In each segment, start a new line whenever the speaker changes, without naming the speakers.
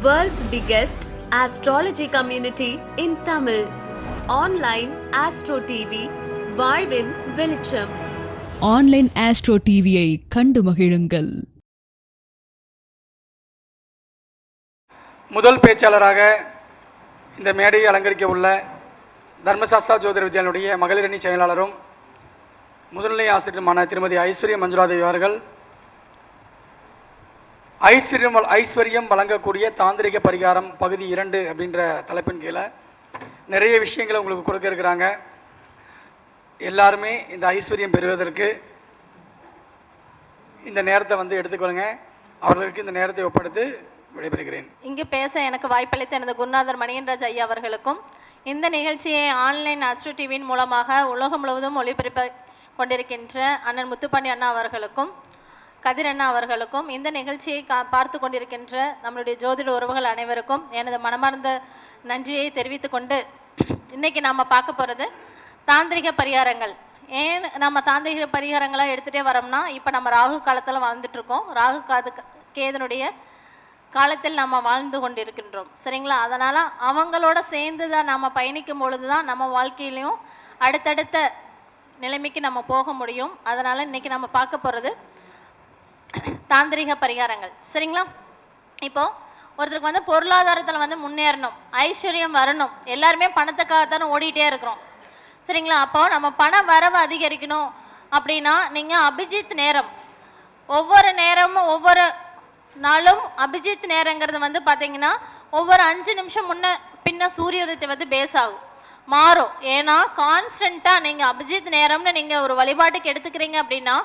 World's biggest astrology community in Tamil. Online Astro TV, வாழ்வின் வெளிச்சம்
online astro டிவியை கண்டு மகிழுங்கள்
முதல் பேச்சாளராக இந்த மேடையை அலங்கரிக்க உள்ள தர்மசாஸ்திரா ஜோதிட வித்யாலனுடைய மகளிர் அணி செயலாளரும் முதுநிலை ஆசிரியருமான திருமதி ஐஸ்வர்ய மஞ்சுளாதேவி அவர்கள் ஐஸ்வர்யம் ஐஸ்வர்யம் வழங்கக்கூடிய தாந்திரிக பரிகாரம் பகுதி இரண்டு அப்படின்ற தலைப்பின் கீழே நிறைய விஷயங்களை உங்களுக்கு கொடுக்க இருக்கிறாங்க. எல்லாருமே இந்த ஐஸ்வர்யம் பெறுவதற்கு இந்த நேரத்தை வந்து எடுத்துக்கொள்ளுங்க. அவர்களுக்கு இந்த நேரத்தை ஒப்படைத்து விடைபெறுகிறேன்.
இங்கு பேச எனக்கு வாய்ப்பளித்த எனது குருநாதர் மணியன்ராஜ் ஐயா அவர்களுக்கும் இந்த நிகழ்ச்சியை ஆன்லைன் அஸ்ட்ரோ டிவியின் மூலமாக உலகம் முழுவதும் ஒளிபரப்ப கொண்டிருக்கின்ற அண்ணன் முத்துப்பாண்டி அண்ணா அவர்களுக்கும் கதிரண்ணா அவர்களுக்கும் இந்த நிகழ்ச்சியை கா பார்த்து கொண்டிருக்கின்ற நம்மளுடைய ஜோதிட உறவுகள் அனைவருக்கும் எனது மனமார்ந்த நன்றியை தெரிவித்துக்கொண்டு இன்னைக்கு நாம் பார்க்க போகிறது தாந்திரிக பரிகாரங்கள். ஏன் நம்ம தாந்திரிக பரிகாரங்களாக எடுத்துகிட்டே வரோம்னா இப்போ நம்ம ராகு காலத்தில் வாழ்ந்துட்டுருக்கோம். ராகு காது கேதனுடைய காலத்தில் நம்ம வாழ்ந்து கொண்டிருக்கின்றோம். சரிங்களா? அதனால் அவங்களோட சேர்ந்து தான் நம்ம பயணிக்கும் பொழுது தான் நம்ம வாழ்க்கையிலையும் அடுத்தடுத்த நிலைமைக்கு நம்ம போக முடியும். அதனால் இன்றைக்கி நம்ம பார்க்க போகிறது தாந்திரிக பரிகாரங்கள். சரிங்களா? இப்போ ஒருத்தருக்கு வந்து பொருளாதாரத்தில் வந்து முன்னேறணும் ஐஸ்வர்யம் வரணும் எல்லாருமே பணத்துக்காக தானே ஓடிட்டே இருக்கிறோம். சரிங்களா? அப்போ நம்ம பண வரவு அதிகரிக்கணும் அப்படின்னா நீங்கள் அபிஜித் நேரம். ஒவ்வொரு நேரமும் ஒவ்வொரு நாளும் அபிஜித் நேரங்கிறது வந்து பார்த்தீங்கன்னா ஒவ்வொரு அஞ்சு நிமிஷம் முன்ன பின்ன சூரிய உதயத்தை வந்து பேஸ் ஆகும். மாறும். ஏன்னா கான்ஸ்டண்ட்டாக நீங்கள் அபிஜித் நேரம்னு நீங்கள் ஒரு வழிபாட்டுக்கு எடுத்துக்கிறீங்க அப்படின்னா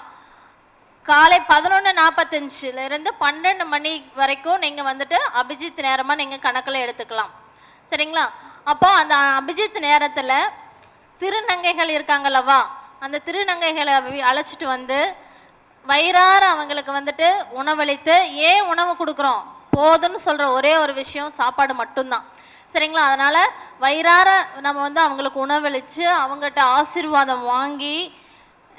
காலை பதினொன்று நாற்பத்தஞ்சிலேருந்து பன்னெண்டு மணி வரைக்கும் நீங்கள் வந்துட்டு அபிஜித் நேரமாக நீங்கள் கணக்கில் எடுத்துக்கலாம். சரிங்களா? அப்போ அந்த அபிஜித் நேரத்தில் திருநங்கைகள் இருக்காங்கல்லவா அந்த திருநங்கைகளை அழைச்சிட்டு வந்து வயிறார அவங்களுக்கு வந்துட்டு உணவளித்து ஏன் உணவு கொடுக்குறோம்? போதும்னு சொல்கிற ஒரே ஒரு விஷயம் சாப்பாடு மட்டும்தான். சரிங்களா? அதனால் வயிறார நம்ம வந்து அவங்களுக்கு உணவளித்து அவங்ககிட்ட ஆசீர்வாதம் வாங்கி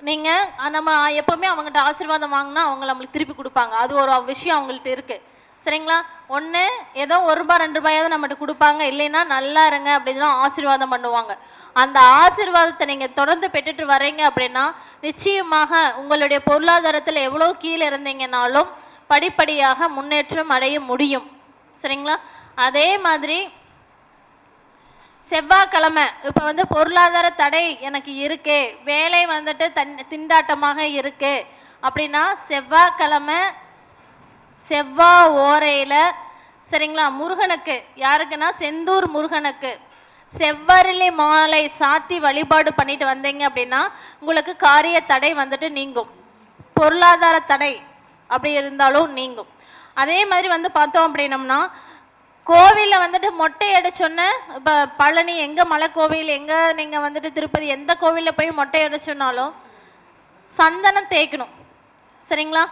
நீங்கள் நம்ம எப்போவுமே அவங்ககிட்ட ஆசீர்வாதம் வாங்கினா அவங்க நம்மளுக்கு திருப்பி கொடுப்பாங்க. அது ஒரு விஷயம் அவங்கள்ட்ட இருக்குது சரிங்களா? ஒன்று ஏதோ ஒரு ரூபாய் ரெண்டு ரூபாயாவது நம்மகிட்ட கொடுப்பாங்க. இல்லைன்னா நல்லா இருங்க அப்படின்னு ஆசீர்வாதம் பண்ணுவாங்க. அந்த ஆசீர்வாதத்தை நீங்கள் தொடர்ந்து பெற்றுட்டு வரீங்க அப்படின்னா நிச்சயமாக உங்களுடைய பொருளாதாரத்தில் எவ்வளோ கீழே இருந்தீங்கனாலும் படிப்படியாக முன்னேற்றம் அடைய முடியும். சரிங்களா? அதே மாதிரி செவ்வாய்க்கிழமை. இப்போ வந்து பொருளாதார தடை எனக்கு இருக்கு. வேலை வந்துட்டு தன் திண்டாட்டமாக இருக்கு. அப்படின்னா செவ்வாய்க்கிழமை செவ்வாய் ஓரையில் சரிங்களா முருகனுக்கு. யாருக்குன்னா செந்தூர் முருகனுக்கு. செவ்வரளி மாலை சாத்தி வழிபாடு பண்ணிட்டு வந்தீங்க அப்படின்னா உங்களுக்கு காரிய தடை வந்துட்டு நீங்கும். பொருளாதார தடை அப்படி இருந்தாலும் நீங்கும். அதே மாதிரி வந்து பார்த்தோம் அப்படின்னம்னா கோவிலில் வந்துட்டு மொட்டை அடிச்சோன்னே இப்போ பழனி எங்கே மலை கோவில் எங்கே நீங்கள் வந்துட்டு திருப்பதி எந்த கோவிலில் போய் மொட்டை அடிச்சோன்னாலும் சந்தனம் தேய்க்கணும். சரிங்களா?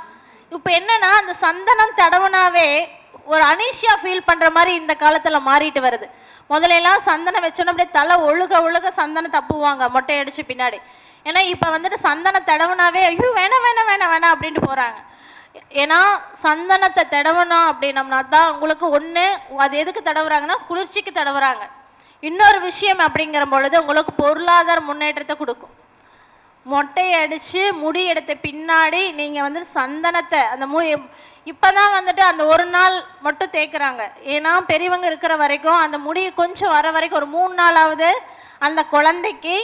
இப்போ என்னன்னா அந்த சந்தனம் தடவுனாவே ஒரு அனீஷியா ஃபீல் பண்ணுற மாதிரி இந்த காலத்தில் மாறிட்டு வருது. முதல்ல எல்லாம் சந்தனம் வச்சோன்னா அப்படியே தலை ஒழுக ஒழுக சந்தனம் தப்புவாங்க மொட்டை அடிச்சு பின்னாடி. ஏன்னா இப்போ வந்துட்டு சந்தனம் தடவுனாவே ஐயோ வேணாம் வேணாம் வேணாம் வேணாம் அப்படின்ட்டு போகிறாங்க ஏன்னா சந்தனத்தை தடவணும் அப்படின்னம்னா தான் உங்களுக்கு ஒன்று அது எதுக்கு தடவுறாங்கன்னா குளிர்ச்சிக்கு தடவுறாங்க. இன்னொரு விஷயம் அப்படிங்கிற பொழுது உங்களுக்கு பொருளாதார முன்னேற்றத்தை கொடுக்கும். மொட்டையை அடித்து முடி எடுத்த பின்னாடி நீங்கள் வந்து சந்தனத்தை அந்த முடி இப்போ தான் வந்துட்டு அந்த ஒரு நாள் மட்டும் தேய்க்குறாங்க. ஏன்னா பெரியவங்க இருக்கிற வரைக்கும் அந்த முடி கொஞ்சம் வர வரைக்கும் ஒரு மூணு நாளாவது அந்த குழந்தைக்கு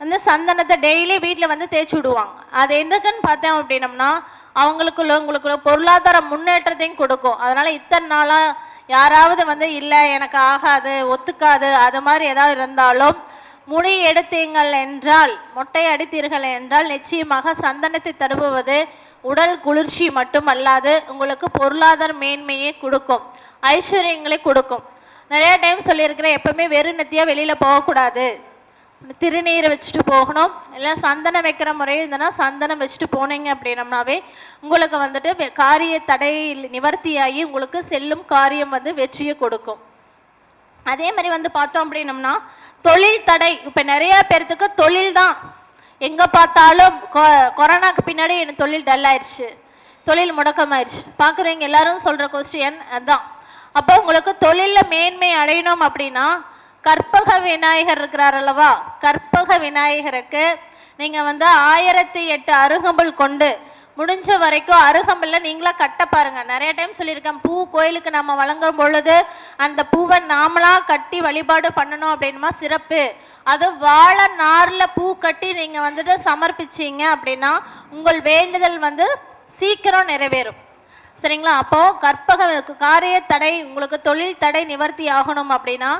வந்து சந்தனத்தை டெய்லி வீட்டில் வந்து தேய்ச்சி விடுவாங்க. அது எதுக்குன்னு பார்த்தோம் அப்படின்னம்னா அவங்களுக்குள்ள உங்களுக்குள்ள பொருளாதார முன்னேற்றத்தையும் கொடுக்கும். அதனால் இத்தனை நாளாக யாராவது வந்து இல்லை எனக்கு ஆகாது ஒத்துக்காது அது மாதிரி ஏதாவது இருந்தாலும் முடி எடுத்தீங்கள் என்றால் மொட்டை அடித்தீர்கள் என்றால் நிச்சயமாக சந்தனத்தை தடுப்புவது உடல் குளிர்ச்சி மட்டுமல்லாது உங்களுக்கு பொருளாதார மேன்மையை கொடுக்கும். ஐஸ்வர்யங்களை கொடுக்கும். நிறைய டைம் சொல்லியிருக்கிறேன் எப்பவுமே வெறும் நெத்தியாக வெளியில் போகக்கூடாது. திருநீரை வச்சுட்டு போகணும். இல்லை சந்தனம் வைக்கிற முறை இருந்ததுன்னா சந்தனம் வச்சுட்டு போனீங்க அப்படின்னம்னாவே உங்களுக்கு வந்துட்டு காரிய தடை நிவர்த்தியாகி உங்களுக்கு செல்லும் காரியம் வந்து வெற்றியை கொடுக்கும். அதே மாதிரி வந்து பார்த்தோம் அப்படின்னம்னா தொழில் தடை இப்போ நிறைய பேர்த்துக்கு தொழில் தான். எங்கே பார்த்தாலும் கொ- கொரோனாக்கு பின்னாடி எனக்கு தொழில் டல் ஆயிடுச்சு தொழில் முடக்கமாயிடுச்சு பார்க்குறவங்க எல்லாரும் சொல்கிற கொஸ்டின் அதுதான் அப்போ உங்களுக்கு தொழிலில் மேன்மை அடையணும் அப்படின்னா கற்பக விநாயகர் இருக்கிறார் அல்லவா? கற்பக விநாயகருக்கு நீங்கள் வந்து ஆயிரத்தி எட்டு அருகம்புல் கொண்டு முடிஞ்ச வரைக்கும் அருகம்புல்ல நீங்களாக கட்ட பாருங்க. நிறைய டைம் சொல்லியிருக்கேன். பூ கோயிலுக்கு நம்ம வழங்கும் பொழுது அந்த பூவை நாமளாக கட்டி வழிபாடு பண்ணணும் அப்படின்னுமா? சிறப்பு. அது வாழை நாரில் பூ கட்டி நீங்கள் வந்துட்டு சமர்ப்பிச்சீங்க அப்படின்னா உங்கள் வேண்டுதல் வந்து சீக்கிரம் நிறைவேறும். சரிங்களா? அப்போது கற்பக காரிய தடை உங்களுக்கு தொழில் தடை நிவர்த்தி ஆகணும் அப்படின்னா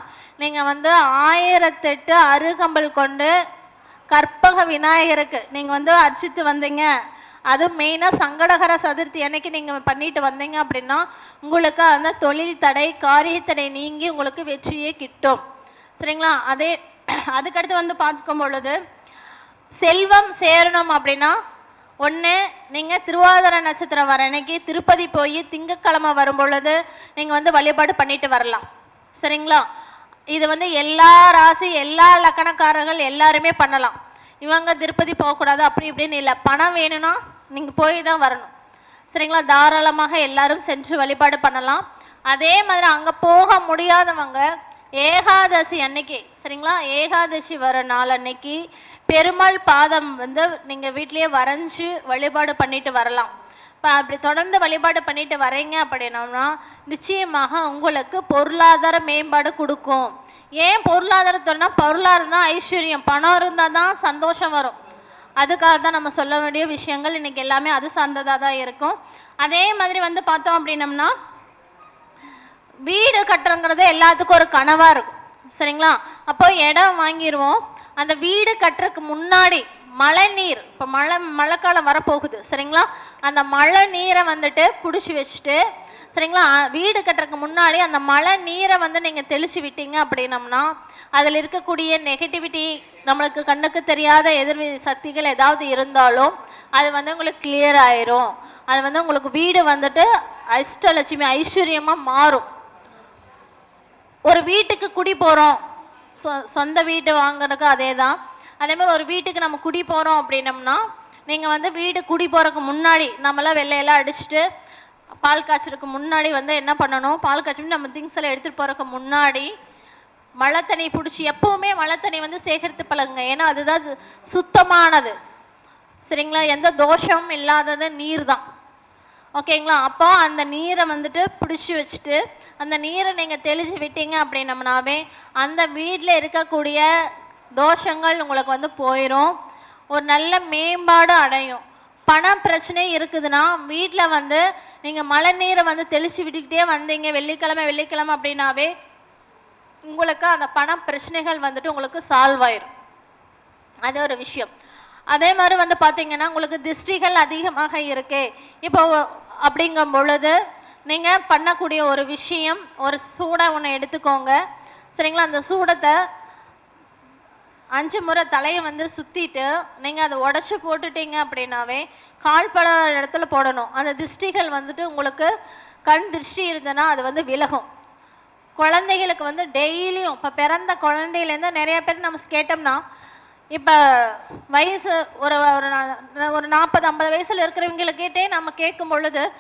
நீங்கள் வந்து ஆயிரத்தெட்டு அருகம்பல் கொண்டு கற்பக விநாயகருக்கு நீங்கள் வந்து அர்ச்சித்து வந்தீங்க. அது மெயினாக சங்கடகர சதுர்த்தி அன்னைக்கு நீங்கள் பண்ணிட்டு வந்தீங்க அப்படின்னா உங்களுக்கு அந்த தொழில் தடை காரிய தடை நீங்கி உங்களுக்கு வெற்றியே கிட்டும். சரிங்களா? அதே அதுக்கடுத்து வந்து பார்க்கும் பொழுது செல்வம் சேரணும் அப்படின்னா ஒன்று நீங்கள் திருவாதிர நட்சத்திரம் வர அன்னைக்கு திருப்பதி போய் திங்கக்கிழமை வரும் பொழுது நீங்கள் வந்து வழிபாடு பண்ணிட்டு வரலாம். சரிங்களா? இது வந்து எல்லா ராசி எல்லா லக்கணக்காரர்கள் எல்லாருமே பண்ணலாம். இவங்க திருப்பதி போகக்கூடாது அப்படி இப்படின்னு இல்லை. பணம் வேணும்னா நீங்கள் போய் தான் வரணும். சரிங்களா? தாராளமாக எல்லாரும் சென்று வழிபாடு பண்ணலாம். அதே மாதிரி அங்கே போக முடியாதவங்க ஏகாதசி அன்னைக்கு சரிங்களா? ஏகாதசி வர நாள் அன்னைக்கு பெருமாள் பாதம் வந்து நீங்கள் வீட்லேயே வரைஞ்சி வழிபாடு பண்ணிட்டு வரலாம். இப்போ அப்படி தொடர்ந்து வழிபாடு பண்ணிட்டு வரீங்க அப்படின்னோம்னா நிச்சயமாக உங்களுக்கு பொருளாதார மேம்பாடு கொடுக்கும். ஏன் பொருளாதாரத்தோடனா பொருளாதாரம் தான் ஐஸ்வர்யம். பணம் இருந்தால் தான் சந்தோஷம் வரும். அதுக்காக தான் நம்ம சொல்ல வேண்டிய விஷயங்கள் இன்னைக்கு எல்லாமே அது சார்ந்ததாக தான் இருக்கும். அதே மாதிரி வந்து பார்த்தோம் அப்படின்னம்னா வீடு கட்டுறங்கிறது எல்லாத்துக்கும் ஒரு கனவாக இருக்கும். சரிங்களா? அப்போ இடம் வாங்கிடுவோம் அந்த வீடு கட்டுறதுக்கு முன்னாடி மழை நீர் இப்போ மழை மழைக்காலம் வரப்போகுது. சரிங்களா? அந்த மழை நீரை வந்துட்டு பிடிச்சி வச்சுட்டு சரிங்களா? வீடு கட்டுறதுக்கு முன்னாடி அந்த மழை நீரை வந்து நீங்கள் தெளிச்சு விட்டீங்க அப்படின்னம்னா அதில் இருக்கக்கூடிய நெகட்டிவிட்டி நம்மளுக்கு கண்ணுக்கு தெரியாத எதிர் சக்திகள் ஏதாவது இருந்தாலும் அது வந்து உங்களுக்கு கிளியர் ஆயிரும். அது வந்து உங்களுக்கு வீடு வந்துட்டு அஷ்டலட்சுமி ஐஸ்வர்யமாக மாறும். ஒரு வீட்டுக்கு குடி போகிறோம் சொ சொந்த வீடு வாங்குறதுக்கு அதே தான் அதே மாதிரி ஒரு வீட்டுக்கு நம்ம குடி போகிறோம் அப்படின்னம்னா நீங்கள் வந்து வீடு குடி போகிறதுக்கு முன்னாடி நம்மளாம் வெள்ளையெல்லாம் அடிச்சுட்டு பால் காய்ச்சறதுக்கு முன்னாடி வந்து என்ன பண்ணணும்? பால் காய்ச்சி நம்ம திங்ஸ் எல்லாம் எடுத்துகிட்டு போகிறதுக்கு முன்னாடி மழை தண்ணி பிடிச்சி எப்போவுமே மழை தண்ணி வந்து சேகரித்து பழகுங்க. ஏன்னா அதுதான் சுத்தமானது. சரிங்களா? எந்த தோஷமும் இல்லாதது நீர் தான் ஓகேங்களா? அப்போ அந்த நீரை வந்துட்டு பிடிச்சி வச்சுட்டு அந்த நீரை நீங்கள் தெளிச்சு விட்டீங்க அப்படின்னம்னாவே அந்த வீட்டில் இருக்கக்கூடிய தோஷங்கள் உங்களுக்கு வந்து போயிடும் ஒரு நல்ல மேம்பாடு அடையும். பண பிரச்சனை இருக்குதுன்னா வீட்டில் வந்து நீங்கள் மழை நீரை வந்து தெளிச்சு விட்டுக்கிட்டே வந்தீங்க வெள்ளிக்கிழமை வெள்ளிக்கிழமை அப்படின்னாவே உங்களுக்கு அந்த பண பிரச்சனைகள் வந்துட்டு உங்களுக்கு சால்வ் ஆயிரும். அது ஒரு விஷயம். அதே மாதிரி வந்து பார்த்தீங்கன்னா உங்களுக்கு திஷ்டிகள் அதிகமாக இருக்கு. இப்போ அப்படிங்கும் பொழுது நீங்கள் பண்ணக்கூடிய ஒரு விஷயம் ஒரு சூடை ஒன்று எடுத்துக்கோங்க. சரிங்களா? அந்த சூடத்தை அஞ்சு முறை தலையை வந்து சுற்றிட்டு நீங்கள் அதை உடச்சி போட்டுட்டீங்க அப்படின்னாவே கால்பட இடத்துல போடணும். அந்த திஷ்டிகள் வந்துட்டு உங்களுக்கு கண் திருஷ்டி இருந்ததுன்னா அது வந்து விலகும். குழந்தைகளுக்கு வந்து டெய்லியும் இப்போ பிறந்த குழந்தையிலேருந்து நிறைய பேர் நம்ம கேட்டோம்னா இப்போ வயசு ஒரு ஒரு நா- ஒரு நாற்பது ஐம்பது வயசில் இருக்கிறவங்களுக்கிட்டே நம்ம கேட்கும் பொழுது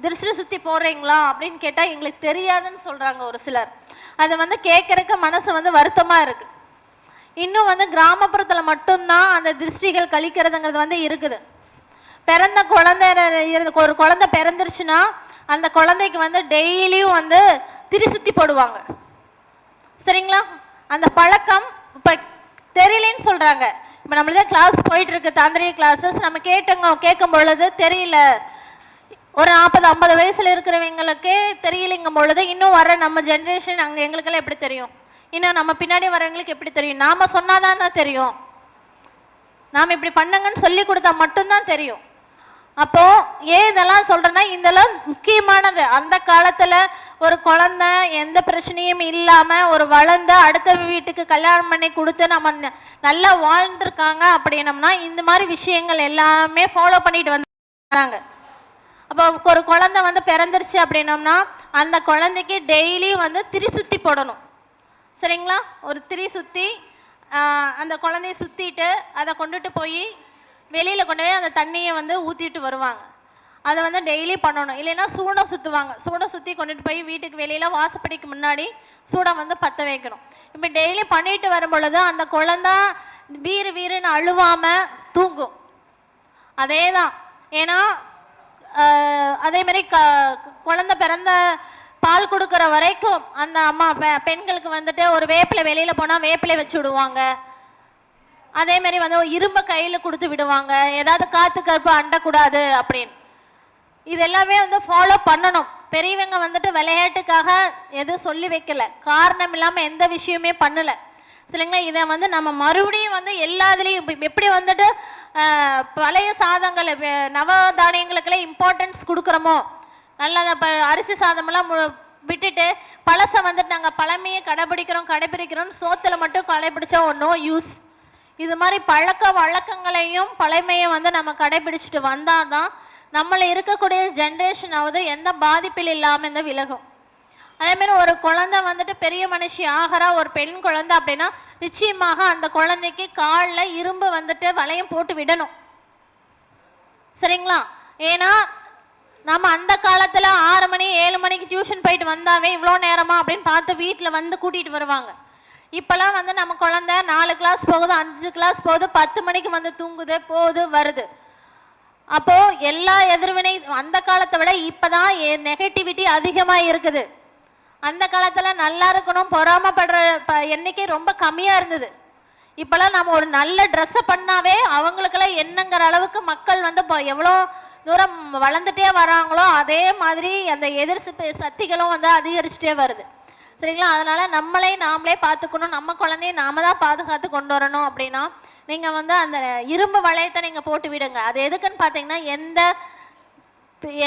திருஷ்டி சுற்றி போடுறீங்களா அப்படின்னு கேட்டால் எங்களுக்கு தெரியாதுன்னு சொல்கிறாங்க ஒரு சிலர். அதை வந்து கேட்குறக்கு மனசு வந்து வருத்தமாக இருக்குது இன்னும் வந்து கிராமப்புறத்தில் மட்டும்தான் அந்த திருஷ்டிகள் கழிக்கிறதுங்கிறது வந்து இருக்குது. பிறந்த குழந்தை ஒரு குழந்தை பிறந்துருச்சுன்னா அந்த குழந்தைக்கு வந்து டெய்லியும் வந்து திருசுத்தி போடுவாங்க. சரிங்களா? அந்த பழக்கம் இப்போ தெரியலன்னு சொல்கிறாங்க இப்போ நம்மளது கிளாஸ் போயிட்டு இருக்கு தாந்திரிக கிளாஸஸ் நம்ம கேட்டங்க கேட்கும் பொழுது தெரியல. ஒரு நாற்பது ஐம்பது வயசில் இருக்கிறவங்களுக்கே தெரியலைங்கும் பொழுது இன்னும் வர நம்ம ஜென்ரேஷன் அங்கே எங்களுக்கெல்லாம் எப்படி தெரியும்? இன்னும் நம்ம பின்னாடி வரவங்களுக்கு எப்படி தெரியும்? நாம் சொன்னாதான் தான் தெரியும். நாம் இப்படி பண்ணுங்கன்னு சொல்லி கொடுத்தா மட்டும்தான் தெரியும். அப்போது ஏன் இதெல்லாம் சொல்கிறேன்னா இதெல்லாம் முக்கியமானது. அந்த காலத்தில் ஒரு குழந்தை எந்த பிரச்சனையும் இல்லாமல் ஒரு வளர்ந்த அடுத்த வீட்டுக்கு கல்யாணம் பண்ணி கொடுத்து நம்ம ந- நல்லா வாழ்ந்துருக்காங்க அப்படின்னம்னா இந்த மாதிரி விஷயங்கள் எல்லாமே ஃபாலோ பண்ணிட்டு வந்தாங்க. அப்போ ஒரு குழந்தை வந்து பிறந்துருச்சு அப்படின்னம்னா அந்த குழந்தைக்கு டெய்லி வந்து திரிசுத்தி போடணும். சரிங்களா? ஒரு திரி சுற்றி அந்த குழந்தைய சுற்றிட்டு அதை கொண்டுட்டு போய் வெளியில் கொண்டு போய் அந்த தண்ணியை வந்து ஊற்றிட்டு வருவாங்க. அதை வந்து டெய்லி பண்ணணும். இல்லைன்னா சூடம் சுற்றுவாங்க சூடம் சுற்றி கொண்டுட்டு போய் வீட்டுக்கு வெளியில் வாசப்படிக்கு முன்னாடி சூடம் வந்து பற்ற வைக்கணும். இப்போ டெய்லி பண்ணிட்டு வரும் பொழுது அந்த குழந்தை வீறு வீறுன்னு அழுவாமல் தூங்கும். அதே தான் ஏன்னா ஆஹ், அதே மாதிரி க குழந்தை பிறந்த பால் கொடுக்குற வரைக்கும் அந்த அம்மா பெ- பெண்களுக்கு வந்துட்டு ஒரு வேப்பிலை வெளியில் போனால் வேப்பிலை வச்சு விடுவாங்க. அதே மாதிரி வந்து இரும்பை கையில் கொடுத்து விடுவாங்க. ஏதாவது காற்று கருப்பு அண்டக்கூடாது அப்படின்னு. இது எல்லாமே வந்து ஃபாலோ பண்ணணும். பெரியவங்க வந்துட்டு விளையாட்டுக்காக எதுவும் சொல்லி வைக்கல. காரணம் இல்லாமல் எந்த விஷயமே பண்ணல. சரிங்களா? இதை வந்து நம்ம மறுபடியும் வந்து எல்லாத்துலேயும் எப்படி வந்துட்டு பழைய சாதங்களை வே- நவதானியங்களுக்கெல்லாம் இம்பார்ட்டன்ஸ் கொடுக்குறோமோ? நல்ல இப்போ அரிசி சாதமெல்லாம் மு- விட்டுட்டு பழசை வந்துட்டு நாங்கள் பழமையை கடைபிடிக்கிறோம் கடைபிடிக்கிறோம்னு சோத்தில் மட்டும் கடைபிடிச்சா ஒன்றும் யூஸ் இது மாதிரி பழக்க வழக்கங்களையும் பழமையை வந்து நம்ம கடைபிடிச்சிட்டு வந்தால் தான் நம்மள இருக்கக்கூடிய ஜென்ரேஷனாவது எந்த பாதிப்பில் இல்லாமல் இந்த விலகும். அதே மாதிரி ஒரு குழந்தை வந்துட்டு பெரிய மனுஷி ஆகிறா ஒரு பெண் குழந்தை அப்படின்னா நிச்சயமாக அந்த குழந்தைக்கு காலில் இரும்பு வந்துட்டு வளையம் போட்டு விடணும். சரிங்களா? ஏன்னா நம்ம அந்த காலத்தில் ஆறு மணி ஏழு மணிக்கு டியூஷன் போயிட்டு வந்தாவே இவ்வளோ நேரமா அப்படின்னு பார்த்து வீட்டில் வந்து கூட்டிகிட்டு வருவாங்க. இப்போல்லாம் வந்து நம்ம குழந்தை நாலு கிளாஸ் போகுது அஞ்சு கிளாஸ் போகுது பத்து மணிக்கு வந்து தூங்குது போகுது வருது. அப்போ எல்லா எதிர்வினை அந்த காலத்தை விட இப்பதான் நெகட்டிவிட்டி அதிகமா இருக்குது. அந்த காலத்துல நல்லா இருக்கணும் பொறாமப்படுற ப- எண்ணிக்கை ரொம்ப கம்மியா இருந்தது. இப்பெல்லாம் நம்ம ஒரு நல்ல ட்ரெஸ்ஸை பண்ணாவே அவங்களுக்கெல்லாம் என்னங்கிற அளவுக்கு மக்கள் வந்து இப்போ எவ்வளோ தூரம் வளர்ந்துட்டே வராங்களோ அதே மாதிரி அந்த எதிர் சக்திகளும் வந்து அதிகரிச்சுட்டே வருது. சரிங்களா? அதனால நம்மளே நாமளே பார்த்துக்கணும். நம்ம குழந்தைய நாம தான் பாதுகாத்து கொண்டு வரணும் அப்படின்னா நீங்க வந்து அந்த இரும்பு வளையத்தை நீங்க போட்டு விடுங்க. அது எதுக்குன்னு பார்த்தீங்கன்னா எந்த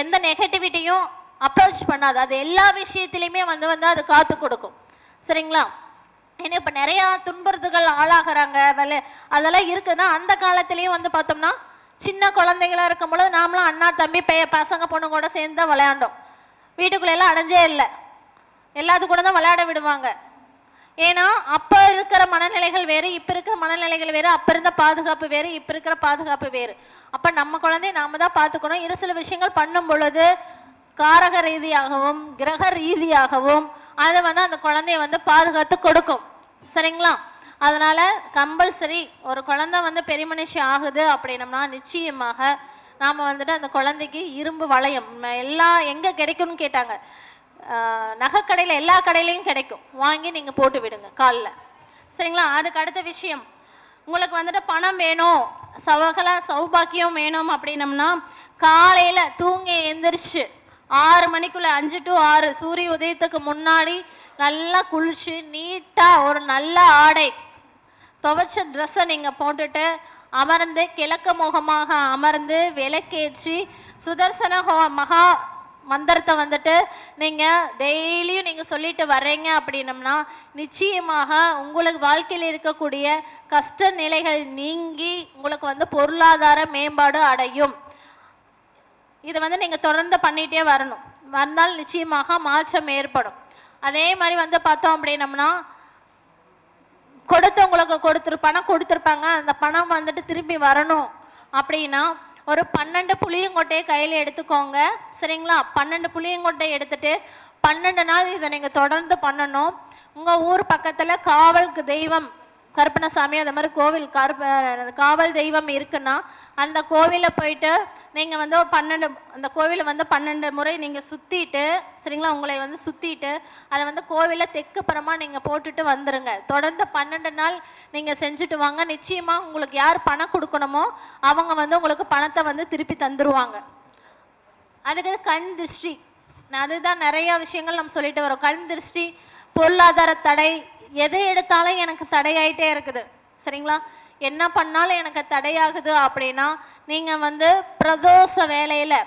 எந்த நெகட்டிவிட்டியும் அப்ரோச் பண்ணாது. அது எல்லா விஷயத்திலையுமே வந்து வந்து அது காத்து கொடுக்கும். சரிங்களா? ஏன்னா இப்போ நிறையா துன்புறுத்துகள் ஆளாகிறாங்க. விலை அதெல்லாம் இருக்குதுன்னா அந்த காலத்துலேயும் வந்து பார்த்தோம்னா சின்ன குழந்தைகளா இருக்கும் பொழுது நாமளும் அண்ணா தம்பி பே பசங்க பொண்ணு கூட சேர்ந்து தான் விளையாண்டோம். வீட்டுக்குள்ளே எல்லாம் அடைஞ்சே இல்லை. எல்லாத்து கூட தான் விளையாட விடுவாங்க. ஏன்னா அப்போ இருக்கிற மனநிலைகள் வேறு இப்போ இருக்கிற மனநிலைகள் வேறு அப்போ இருந்த பாதுகாப்பு வேறு இப்போ இருக்கிற பாதுகாப்பு வேறு. அப்போ நம்ம குழந்தைய நாம தான் பார்த்துக்கணும். இரு சில விஷயங்கள் பண்ணும் பொழுது காரக ரீதியாகவும் கிரக ரீதியாகவும் அதை வந்து அந்த குழந்தைய வந்து பாதுகாத்து கொடுக்கும். சரிங்களா? அதனால் கம்பல்சரி ஒரு குழந்தை வந்து பெரிய மனுஷி ஆகுது அப்படின்னம்னா நிச்சயமாக நாம் வந்துட்டு அந்த குழந்தைக்கு இரும்பு வளையம் ம- எல்லா எங்கே கிடைக்கும்னு கேட்டாங்க. நகைக்கடையில் எல்லா கடையிலையும் கிடைக்கும். வாங்கி நீங்கள் போட்டு விடுங்க காலில். சரிங்களா? அதுக்கு அடுத்த விஷயம். உங்களுக்கு வந்துட்டு பணம் வேணும். சவகல சௌபாக்கியம் வேணும் அப்படின்னம்னா காலையில் தூங்கி எந்திரிச்சு ஆறு மணிக்குள்ளே அஞ்சு டு ஆறு சூரிய உதயத்துக்கு முன்னாடி நல்லா குளிச்சு நீட்டாக ஒரு நல்ல ஆடை துவைச்ச ட்ரெஸ்ஸை நீங்கள் போட்டுட்டு அமர்ந்து கிழக்கு முகமாக அமர்ந்து விளக்கேற்றி சுதர்சன ஹோ- மகா மந்திரத்தை வந்துட்டு நீங்கள் டெய்லியும் நீங்கள் சொல்லிட்டு வர்றீங்க அப்படின்னம்னா நிச்சயமாக உங்களுக்கு வாழ்க்கையில் இருக்கக்கூடிய கஷ்ட நிலைகள் நீங்கி உங்களுக்கு வந்து பொருளாதார மேம்பாடு அடையும். இதை வந்து நீங்கள் தொடர்ந்து பண்ணிகிட்டே வரணும். வந்தால் நிச்சயமாக மாற்றம் ஏற்படும். அதே மாதிரி வந்து பார்த்தோம் அப்படின்னம்னா கொடுத்தவங்களுக்கு கொடுத்துரு பணம் கொடுத்துருப்பாங்க. அந்த பணம் வந்துட்டு திரும்பி வரணும். அப்படின்னா ஒரு பன்னெண்டு புளியங்கொட்டையை கையில் எடுத்துக்கோங்க. சரிங்களா? பன்னெண்டு புளியங்கொட்டை எடுத்துட்டு பன்னெண்டு நாள் இதை நீங்கள் தொடர்ந்து பண்ணணும். உங்கள் ஊர் பக்கத்தில் காவலுக்கு தெய்வம் கருப்பணசாமி அந்த மாதிரி கோவில் கருப்ப காவல் தெய்வம் இருக்குன்னா அந்த கோவிலில் போயிட்டு நீங்கள் வந்து பன்னெண்டு அந்த கோவிலை வந்து பன்னெண்டு முறை நீங்கள் சுற்றிட்டு சரிங்களா? உங்களை வந்து சுற்றிட்டு அதை வந்து கோவிலில் தெற்கு புறமாக நீங்கள் போட்டுட்டு வந்துடுங்க தொடர்ந்து பன்னெண்டு நாள் நீங்கள் செஞ்சுட்டு வாங்க. நிச்சயமாக உங்களுக்கு யார் பணம் கொடுக்கணுமோ அவங்க வந்து உங்களுக்கு பணத்தை வந்து திருப்பி தந்துடுவாங்க அதுக்கு கண் திருஷ்டி. அதுதான் நிறைய விஷயங்கள் நம்ம சொல்லிட்டு வரோம். கண் திருஷ்டி பொருளாதார தடை எதை எடுத்தாலும் எனக்கு தடையாயிட்டே இருக்குது. சரிங்களா? என்ன பண்ணாலும் எனக்கு தடையாகுது அப்படின்னா நீங்கள் வந்து பிரதோஷ வேலையில்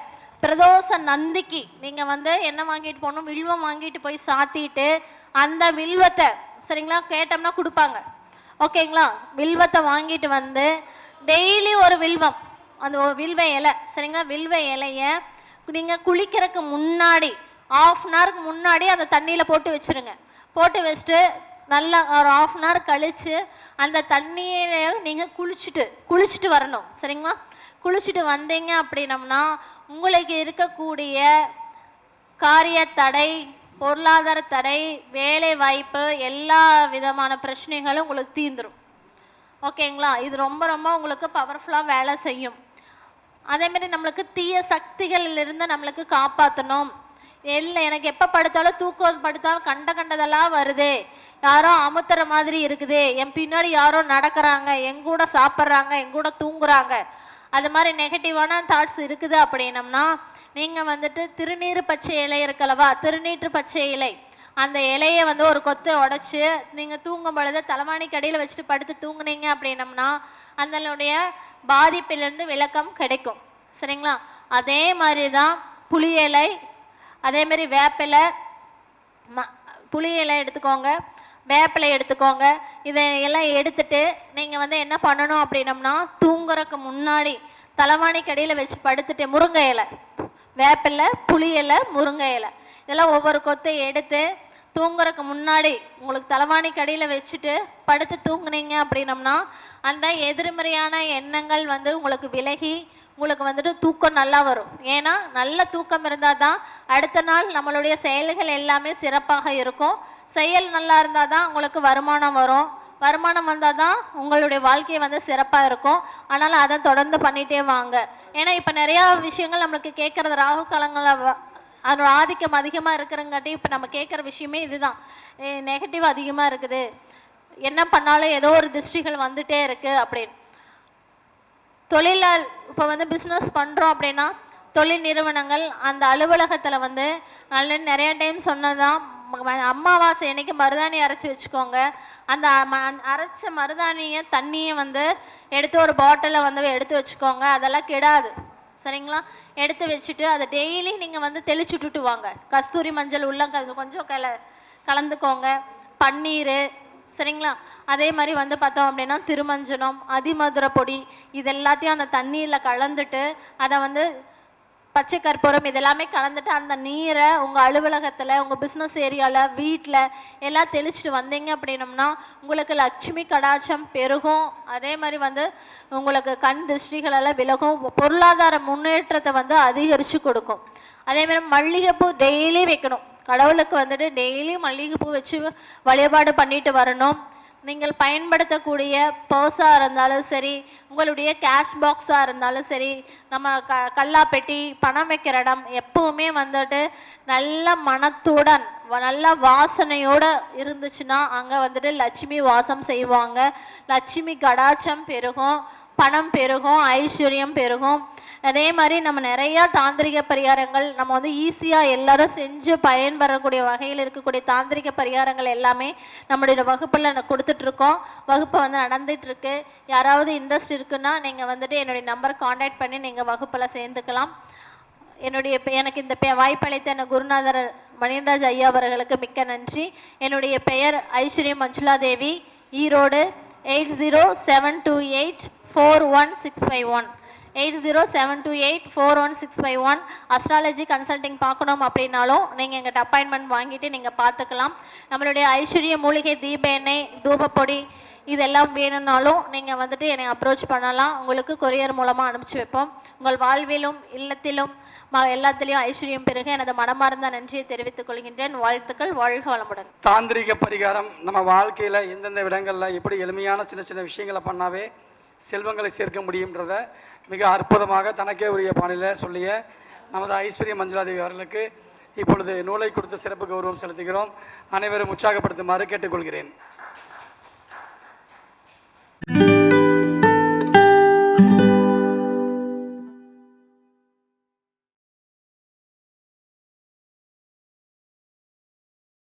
பிரதோஷ நந்திக்கு நீங்கள் வந்து என்ன வாங்கிட்டு போகணும் வில்வம் வாங்கிட்டு போய் சாத்திட்டு அந்த வில்வத்தை சரிங்களா? கேட்டோம்னா கொடுப்பாங்க. ஓகேங்களா? வில்வத்தை வாங்கிட்டு வந்து டெய்லி ஒரு வில்வம் அந்த வில்வ இலை சரிங்களா? வில்வ இலையை நீங்கள் குளிக்கிறதுக்கு முன்னாடி ஆஃப் அன் ஹவருக்கு முன்னாடி அந்த தண்ணியில் போட்டு வச்சிருங்க. போட்டு வச்சுட்டு நல்லா ஒரு ஆஃப் அன் ஹவர் கழித்து அந்த தண்ணியில நீங்கள் குளிச்சுட்டு குளிச்சுட்டு வரணும். சரிங்களா? குளிச்சுட்டு வந்தீங்க அப்படின்னம்னா உங்களுக்கு இருக்கக்கூடிய காரிய தடை பொருளாதார தடை வேலை வாய்ப்பு எல்லா விதமான பிரச்சனைகளும் உங்களுக்கு தீந்துடும் ஓகேங்களா? இது ரொம்ப ரொம்ப உங்களுக்கு பவர்ஃபுல்லாக வேலை செய்யும். அதேமாரி நம்மளுக்கு தீய சக்திகளிலிருந்து நம்மளுக்கு காப்பாற்றணும் இல்லை எனக்கு எப்போ படுத்தாலும் தூக்கம் படுத்தாலும் கண்ட கண்டதெல்லாம் வருது. யாரோ அமுத்துற மாதிரி இருக்குது. என் பின்னாடி யாரோ நடக்கிறாங்க. எங்கூட சாப்பிட்றாங்க. எங்கூட தூங்குறாங்க. அது மாதிரி நெகட்டிவான தாட்ஸ் இருக்குது அப்படின்னம்னா நீங்கள் வந்துட்டு திருநீர் பச்சை இலை இருக்கலவா திருநீற்று பச்சை இலை. அந்த இலையை வந்து ஒரு கொத்தை உடச்சி நீங்கள் தூங்கும் பொழுது தலைவாணி கடையில் வச்சுட்டு படுத்து தூங்குனீங்க அப்படின்னம்னா அதனுடைய பாதிப்பிலிருந்து விளக்கம் கிடைக்கும். சரிங்களா? அதே மாதிரி தான் புளி இலை அதேமாரி வேப்பிலை ம புளி இலை எடுத்துக்கோங்க. வேப்பிலை எடுத்துக்கோங்க. இதை எல்லாம் எடுத்துட்டு நீங்கள் வந்து என்ன பண்ணணும் அப்படின்னம்னா தூங்குறதுக்கு முன்னாடி தலைவாணி கடியில் வச்சு படுத்துட்டு முருங்கை இலை வேப்பிலை புளி இலை முருங்கை இலை. இதெல்லாம் ஒவ்வொரு கொத்தை எடுத்து தூங்குறதுக்கு முன்னாடி உங்களுக்கு தலைவாணி கடியில் வச்சுட்டு படுத்து தூங்குனீங்க அப்படின்னம்னா அந்த எதிர்மறையான எண்ணங்கள் வந்து உங்களுக்கு விலகி உங்களுக்கு வந்துட்டு தூக்கம் நல்லா வரும். ஏன்னா நல்ல தூக்கம் இருந்தால் தான் அடுத்த நாள் நம்மளுடைய செயல்கள் எல்லாமே சிறப்பாக இருக்கும். செயல் நல்லா இருந்தால் தான் உங்களுக்கு வருமானம் வரும். வருமானம் வந்தால் தான் உங்களுடைய வாழ்க்கையை வந்து சிறப்பாக இருக்கும். அதனால் அதை தொடர்ந்து பண்ணிகிட்டே வாங்க. ஏன்னா இப்போ நிறையா விஷயங்கள் நம்மளுக்கு கேட்குறது ராகு காலங்களில் அதோட ஆதிக்கம் அதிகமாக இருக்கிறங்காட்டி இப்போ நம்ம கேட்குற விஷயமே இதுதான். நெகட்டிவ் அதிகமாக இருக்குது. என்ன பண்ணாலும் ஏதோ ஒரு திருஷ்டிகள் வந்துட்டே இருக்குது அப்படின்னு. தொழிலால் இப்போ வந்து பிஸ்னஸ் பண்ணுறோம் அப்படின்னா தொழில் நிறுவனங்கள் அந்த அலுவலகத்தில் வந்து நல்ல நிறைய டைம் சொன்னதான் அம்மாவாசை அமாவாசை மருதாணி அரைச்சி வச்சுக்கோங்க. அந்த ம- அரைச்ச மருதாணியை தண்ணியை வந்து எடுத்து ஒரு பாட்டிலை வந்து எடுத்து வச்சுக்கோங்க. அதெல்லாம் கெடாது. சரிங்களா? எடுத்து வச்சுட்டு அதை டெய்லி நீங்கள் வந்து தெளிச்சு விட்டுட்டு வாங்க. கஸ்தூரி மஞ்சள் உள்ள கொஞ்சம் கல கலந்துக்கோங்க. பன்னீர் சரிங்களா? அதே மாதிரி வந்து பார்த்தோம் அப்படின்னா திருமஞ்சனம் அதிமதுர பொடி இது எல்லாத்தையும் அந்த தண்ணீரில் கலந்துட்டு அதை வந்து பச்சை கற்பூரம் இதெல்லாமே கலந்துட்டு அந்த நீரை உங்கள் அலுவலகத்தில் உங்கள் பிஸ்னஸ் ஏரியாவில் வீட்டில் எல்லாம் தெளிச்சிட்டு வந்தீங்க அப்படின்னம்னா உங்களுக்கு லட்சுமி கடாச்சம் பெருகும். அதே மாதிரி வந்து உங்களுக்கு கண் திருஷ்டிகளெல்லாம் விலகும். பொருளாதார முன்னேற்றத்தை வந்து அதிகரித்து கொடுக்கும். அதே மாதிரி மல்லிகைப்பூ டெய்லி வைக்கணும். கடவுளுக்கு வந்துட்டு டெய்லி மல்லிகைப்பூ வச்சு வழிபாடு பண்ணிட்டு வரணும். நீங்கள் பயன்படுத்தக்கூடிய பர்ஸாக இருந்தாலும் சரி உங்களுடைய கேஷ் பாக்ஸாக இருந்தாலும் சரி நம்ம க கல்லா பெட்டி பணம் வைக்கிற இடம் எப்பவுமே வந்துட்டு நல்ல மனத்துடன் நல்ல வாசனையோடு இருந்துச்சுன்னா அங்கே வந்துட்டு லட்சுமி வாசம் செய்வாங்க. லட்சுமி கடாச்சம் பெருகும். பணம் பெருகும் ஐஸ்வர்யம் பெருகும். அதே மாதிரி நம்ம நிறையா தாந்திரிக பரிகாரங்கள் நம்ம வந்து ஈஸியாக எல்லாரும் செஞ்சு பயன்பெறக்கூடிய வகையில் இருக்கக்கூடிய தாந்திரிக பரிகாரங்கள் எல்லாமே நம்மளுடைய வகுப்பில் நான் கொடுத்துட்ருக்கோம். வகுப்பை வந்து நடந்துகிட்ருக்கு யாராவது இன்ட்ரெஸ்ட் இருக்குன்னா நீங்கள் வந்துட்டு என்னுடைய நம்பர் காண்டாக்ட் பண்ணி நீங்கள் வகுப்பில் சேர்ந்துக்கலாம். என்னுடைய எனக்கு இந்த பெ வாய்ப்பளித்த என் குருநாதர் மணியன்ராஜ் ஐயா அவர்களுக்கு மிக்க நன்றி. என்னுடைய பெயர் Aishwaryam Manjula Devi. Erode eight zero seven two eight four one six five one. Eight zero seven two eight four one six five one. Astrology consulting பார்க்கணும் அப்படின்னாலும் நீங்கள் எங்கிட்ட அப்பாயின்மெண்ட் வாங்கிட்டு நீங்கள் பார்த்துக்கலாம். நம்மளுடைய ஐஸ்வர்ய மூலிகை தீப எண்ணெய் தூபப்பொடி இதெல்லாம் வேணும்னாலும் நீங்கள் வந்துட்டு என்னை அப்ரோச் பண்ணலாம். உங்களுக்கு கொரியர் மூலமாக அனுப்பிச்சி வைப்போம். உங்கள் வாழ்விலும் இல்லத்திலும் ம எல்லாத்திலையும் ஐஸ்வர்யம் பெருக எனது மனமார்ந்த நன்றியை தெரிவித்துக் கொள்கின்றேன். வாழ்த்துக்கள் வாழ்க வளமுடன்.
தாந்திரிக பரிகாரம் நம்ம வாழ்க்கையில் எந்தெந்த இடங்களில் எப்படி எளிமையான சின்ன சின்ன விஷயங்களை பண்ணாவே செல்வங்களை சேர்க்க முடியுன்றத மிக அற்புதமாக தனக்கே உரிய பாணியில் சொல்லிய நமது ஐஸ்வர்ய மஞ்சளாதேவி அவர்களுக்கு இப்பொழுது நூலை கொடுத்து சிறப்பு கௌரவம் செலுத்துகிறோம். அனைவரும் உற்சாகப்படுத்துமாறு கேட்டுக்கொள்கிறேன். Thank you.